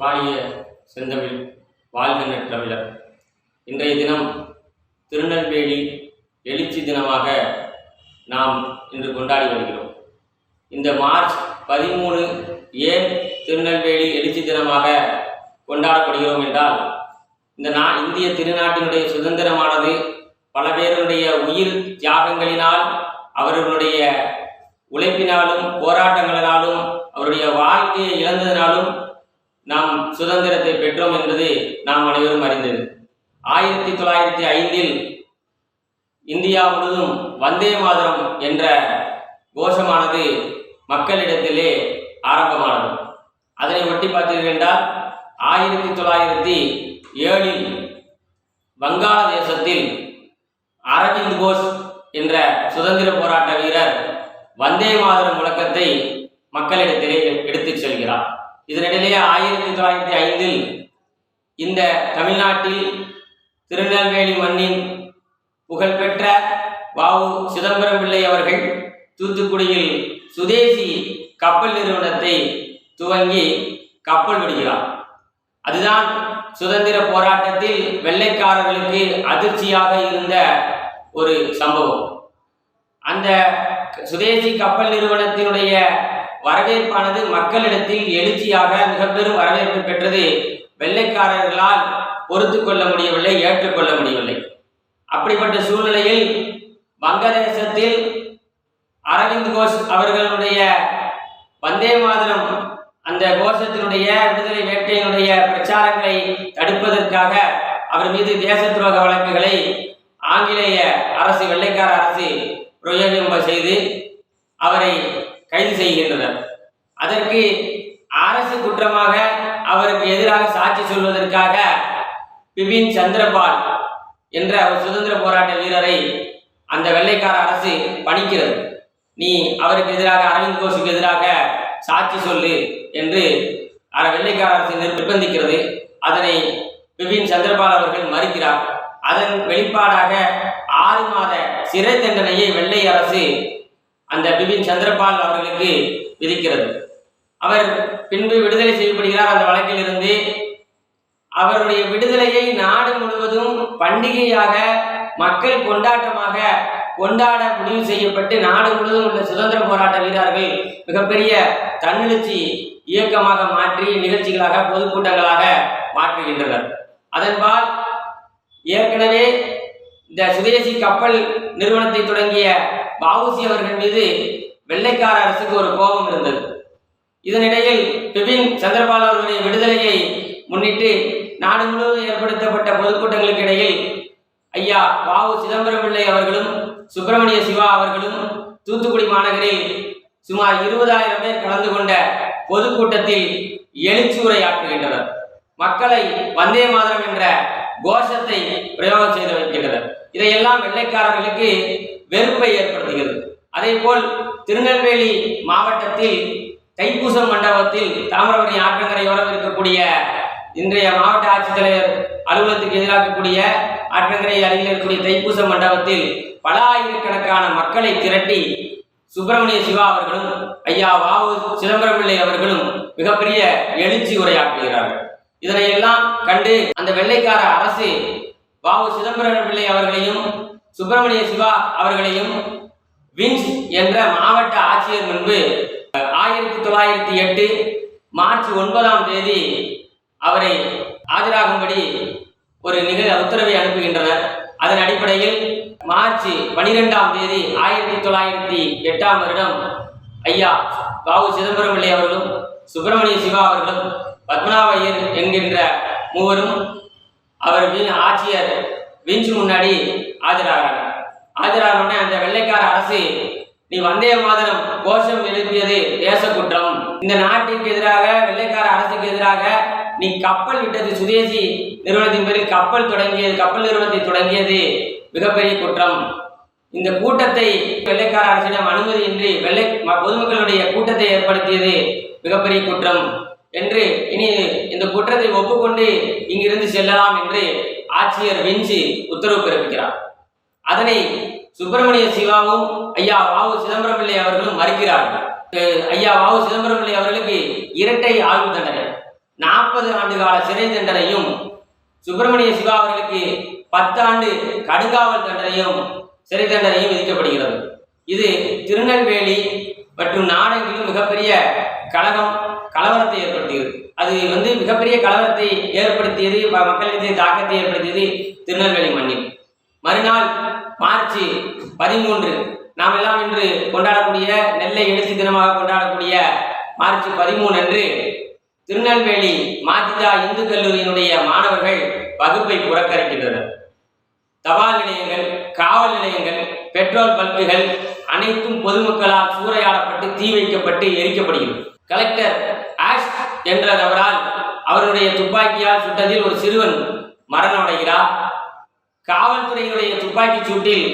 வாழிய செந்தமிழ் வாழ்க நற்றமிழர். இன்றைய தினம் திருநெல்வேலி எழுச்சி தினமாக நாம் இன்று கொண்டாடி வருகிறோம். இந்த மார்ச் பதிமூணு ஏன் திருநெல்வேலி எழுச்சி தினமாக கொண்டாடப்படுகிறோம் என்றால் இந்த நா இந்திய திருநாட்டினுடைய சுதந்திரமானது பல பேருடைய உயிர் தியாகங்களினால் அவர்களுடைய உழைப்பினாலும் போராட்டங்களினாலும் அவருடைய வாழ்க்கையை இழந்ததினாலும் நாம் சுதந்திரத்தை பெற்றோம் என்பது நாம் அனைவரும் அறிந்தது. ஆயிரத்தி தொள்ளாயிரத்தி ஐந்தில் இந்தியா முழுவதும் வந்தே மாதரம் என்ற கோஷமானது மக்களிடத்திலே ஆரம்பமானது. அதனை ஒட்டி பார்த்தீர்கள் என்றால் ஆயிரத்தி தொள்ளாயிரத்தி ஏழில் வங்காளதேசத்தில் அரவிந்த் கோஷ் என்ற சுதந்திர போராட்ட வீரர் வந்தே மாதரம் முழக்கத்தை மக்களிடத்திலே எடுத்துச் செல்கிறார். இதனிடையே ஆயிரத்தி தொள்ளாயிரத்தி ஐந்தில் இந்த தமிழ்நாட்டில் திருநெல்வேலி மண்ணின் புகழ்பெற்ற வாவு சிதம்பரம் பிள்ளை அவர்கள் தூத்துக்குடியில் சுதேசி கப்பல் நிறுவனத்தை துவங்கி கப்பல் விடுகிறார். அதுதான் சுதந்திர போராட்டத்தில் வெள்ளைக்காரர்களுக்கு அதிர்ச்சியாக இருந்த ஒரு சம்பவம். அந்த சுதேசி கப்பல் நிறுவனத்தினுடைய வரவேற்பானது மக்களிடத்தில் எழுச்சியாக மிக பெரும் வரவேற்பை பெற்றது. வெள்ளைக்காரர்களால் பொறுத்து கொள்ள முடியவில்லை ஏற்றுக்கொள்ள முடியவில்லை. அப்படிப்பட்ட சூழ்நிலையில் வங்கதேசத்தில் அரவிந்த் கோஷ் அவர்களுடைய வந்தே மாதரம் அந்த கோஷத்தினுடைய விடுதலை வேட்கையினுடைய பிரச்சாரங்களை தடுப்பதற்காக அவர் மீது தேச துரோக வழக்குகளை ஆங்கிலேய அரசு வெள்ளைக்கார அரசு பிரயோகம் செய்து அவரை கைது செய்கின்றனர். அதற்கு அரசு குற்றமாக அவருக்கு எதிராக சாட்சி சொல்வதற்காக பிபின் சந்திரபால் என்ற ஒரு சுதந்திர போராட்ட வீரரை அந்த வெள்ளைக்கார அரசு பணிக்கிறது. நீ அவருக்கு எதிராக அரவிந்த் கோஷுக்கு எதிராக சாட்சி சொல்லு என்று அர- வெள்ளைக்கார அரசு நிர்பந்திக்கிறது. அதனை பிபின் சந்திரபால் அவர்கள் மறுக்கிறார். அதன் வெளிப்பாடாக ஆறு மாத சிறை தண்டனையை வெள்ளை அரசு அந்த பிபின் சந்திரபால் அவர்களுக்கு விதிக்கிறது. அவர் பின்பு விடுதலை செய்யப்படுகிறார் அந்த வழக்கில் இருந்து அவருடைய விடுதலையை நாடு முழுவதும் பண்டிகையாக மக்கள் கொண்டாட்டமாக கொண்டாட முடிவு செய்யப்பட்டு நாடு முழுவதும் உள்ள சுதந்திர போராட்ட வீரர்கள் மிகப்பெரிய தன்னெழுச்சி இயக்கமாக மாற்றி நிகழ்ச்சிகளாக பொதுக்கூட்டங்களாக மாற்றுகின்றனர். அதன்பால் ஏற்கனவே இந்த சுதேசி கப்பல் நிறுவனத்தை தொடங்கிய வஉசி அவர்கள் மீது வெள்ளைக்கார அரசுக்கு ஒரு கோபம் இருந்தது. இதனிடையில் பிபின் சந்திரபால் அவர்களுடைய விடுதலையை முன்னிட்டு நாடு முழுவதும் ஏற்படுத்தப்பட்ட பொதுக்கூட்டங்களுக்கு இடையில் ஐயா வாவு சிதம்பரம் பிள்ளை அவர்களும் சுப்பிரமணிய சிவா அவர்களும் தூத்துக்குடி மாநகரில் சுமார் இருபதாயிரம் பேர் கலந்து கொண்ட பொதுக்கூட்டத்தில் எழுச்சி ஆற்றுகின்றனர் மக்களை வந்தே மாதரம் என்ற கோஷத்தை பிரயோகம் செய்து வைக்கின்றனர். இதையெல்லாம் வெள்ளைக்காரர்களுக்கு வெறுப்பை ஏற்படுத்துகிறது. அதேபோல் திருநெல்வேலி மாவட்டத்தில் தைப்பூசம் மண்டபத்தில் தாமிரபரணி ஆற்றங்கரையோரம் இருக்கக்கூடிய இன்றைய மாவட்ட ஆட்சித்தலைவர் அலுவலகத்துக்கு எதிராக ஆற்றங்கரை அருகில் இருக்கக்கூடிய தைப்பூச மண்டபத்தில் பல ஆயிரக்கணக்கான மக்களை திரட்டி சுப்பிரமணிய சிவா அவர்களும் ஐயா வாவு சிதம்பரம் பிள்ளை அவர்களும் மிகப்பெரிய எழுச்சி உரையாற்றுகிறார்கள். இதனை எல்லாம் கண்டு அந்த வெள்ளைக்கார அரசு வாவு சிதம்பரம் பிள்ளை அவர்களையும் சுப்பிரமணிய சிவா அவர்களையும் வின்ஸ் என்ற மாவட்ட ஆட்சியர் முன்பு ஆயிரத்தி தொள்ளாயிரத்தி எட்டு மார்ச் ஒன்பதாம் தேதி அவரை ஆஜராகும்படி ஒரு நிகழ் உத்தரவை அனுப்புகின்றனர். அதன் அடிப்படையில் மார்ச் பனிரெண்டாம் தேதி ஆயிரத்தி தொள்ளாயிரத்தி எட்டாம் வருடம் ஐயா வாவு சிதம்பரம் பிள்ளை அவர்களும் சுப்பிரமணிய சிவா அவர்களும் பத்மநாபையர் என்கின்ற மூவரும் அவர் ஆட்சியர் விஞ்சு முன்னாடி ஆஜராகிறாங்க ஆஜராக உடனே அந்த வெள்ளைக்கார அரசு நீ வந்தே மாதரம் கோஷம் எழுப்பியது தேச குற்றம் இந்த நாட்டிற்கு எதிராக வெள்ளைக்கார அரசுக்கு எதிராக நீ கப்பல் விட்டது சுதேசி நிறுவனத்தின் பேரில் கப்பல் தொடங்கியது கப்பல் நிறுவனத்தை தொடங்கியது மிகப்பெரிய குற்றம். இந்த கூட்டத்தை வெள்ளைக்கார அரசிடம் அனுமதியின்றி வெள்ளை ம- பொதுமக்களுடைய கூட்டத்தை ஏற்படுத்தியது மிகப்பெரிய குற்றம். என்று இனி இந்த குற்றத்தை ஒப்புக்கொண்டு இங்கிருந்து செல்லலாம் என்று ஆட்சியர் விஞ்சி உத்தரவு பிறப்பிக்கிறார். அதனை சுப்பிரமணிய சிவாவும் ஐயா வாவு சிதம்பரம் பிள்ளை அவர்களும் மறுக்கிறார்கள். ஐயா வாவு சிதம்பரம் பிள்ளை அவர்களுக்கு இரட்டை ஆய்வு தண்டனை. நாற்பது ஆண்டு கால சிறை தண்டனையும் சுப்பிரமணிய சிவா அவர்களுக்கு பத்தாண்டு கடுங்காவல் தண்டனையும் சிறை தண்டனையும் விதிக்கப்படுகிறது. இது திருநெல்வேலி மற்றும் நாடெங்கிலும் மிகப்பெரிய கலகம் கலவரத்தை ஏற்படுத்தியது அது வந்து மிகப்பெரிய கலவரத்தை ஏற்படுத்தியது ம- தாக்கத்தை ஏற்படுத்தியது திருநெல்வேலி மண்ணில். மறுநாள் மார்ச் பதிமூன்று நாம் எல்லாம் இன்று கொண்டாடக்கூடிய நெல்லை எழுச்சி தினமாக கொண்டாடக்கூடிய மார்ச் பதிமூணு அன்று திருநெல்வேலி மாதிதா இந்து கல்லூரியினுடைய மாணவர்கள் வகுப்பை புறக்கணிக்கின்றனர். தபால் நிலையங்கள் காவல் நிலையங்கள் பெட்ரோல் பல்புகள் அனைத்தும் பொதுமக்களால் சூறையாடப்பட்டு தீ வைக்கப்பட்டு எரிக்கப்படுகிறது. கலெக்டர் ஆஷ் என்ற நபரால் அவருடைய துப்பாக்கியால் சுட்டதில் ஒரு சிறுவன் மரணம் அடைகிறார் காவல்துறையினுடைய துப்பாக்கிச் சூட்டில்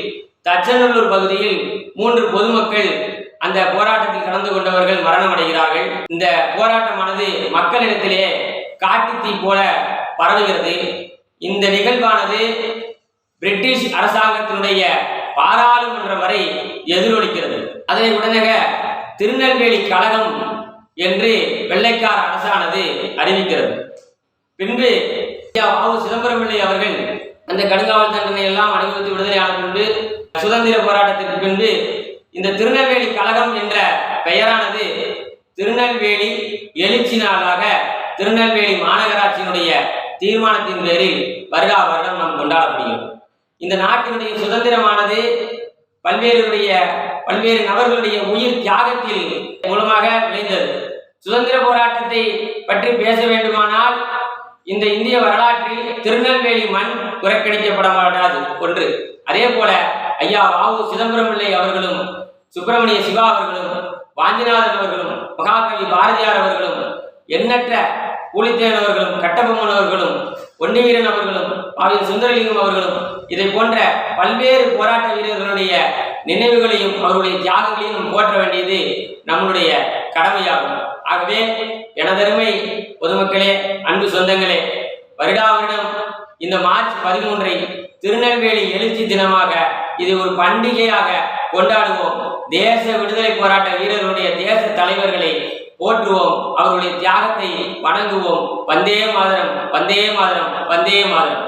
தச்சநல்லூர் பகுதியில் மூன்று பொதுமக்கள் அந்த போராட்டத்தில் கலந்து கொண்டவர்கள் மரணம் அடைகிறார்கள் இந்த போராட்டமானது மக்களிடத்திலே காட்டுத்தீ போல பரவுகிறது. இந்த நிகழ்வானது பிரிட்டிஷ் அரசாங்கத்தினுடைய பாராளுமன்றம் வரை எதிரொலிக்கிறது. அதனை உடனே திருநெல்வேலி கழகம் என்று வெள்ளைக்கார அரசானது அறிவிக்கிறது. பின்பு சிதம்பரம் பிள்ளை அவர்கள் அந்த கடுங்காவல் தண்டனை எல்லாம் அனுபவித்து விடுதலையான பின்பு சுதந்திர போராட்டத்திற்கு பின்பு இந்த திருநெல்வேலி கழகம் என்ற பெயரானது திருநெல்வேலி எழுச்சி நாளாக திருநெல்வேலி மாநகராட்சியினுடைய தீர்மானத்தின் பேரில் வருடா வருடம் நாம் கொண்டாடப்படுகிறோம் இந்த நாட்டினுடைய சுதந்திரமானது பல்வேறுடைய பல்வேறு நபர்களுடைய உயிர் தியாகத்தில் மூலமாக விளைந்தது. சுதந்திர போராட்டத்தை பற்றி பேச வேண்டுமானால் இந்த இந்திய வரலாற்றில் திருநெல்வேலி மண் புறக்கணிக்கப்பட மாட்டாது ஒன்று. அதே போல ஐயா வாவு சிதம்பரம் பிள்ளை அவர்களும் சுப்பிரமணிய சிவா அவர்களும் வாஞ்சிநாதன் அவர்களும் மகாகவி பாரதியார் அவர்களும் எண்ணற்ற கூலித்தேனவர்களும் கட்டபொம்மன் அவர்களும் ஒன்னிவீரன் அவர்களும் பாவின் சுந்தரலிங்கம் அவர்களும் இதை போன்ற பல்வேறு போராட்ட வீரர்களுடைய நினைவுகளையும் அவருடைய தியாகங்களையும் நாம் போற்ற வேண்டியது நம்முடைய கடமையாகும். ஆகவே எனதருமை பொதுமக்களே அன்பு சொந்தங்களே வருடா வருடம் இந்த மார்ச் பதிமூன்றை திருநெல்வேலி எழுச்சி தினமாக இது ஒரு பண்டிகையாக கொண்டாடுவோம். தேச விடுதலை போராட்ட வீரர்களுடைய தேச தலைவர்களை போற்றுவோம். அவர்களுடைய தியாகத்தை வணங்குவோம். வந்தே மாதரம் வந்தே மாதரம் வந்தே மாதரம்.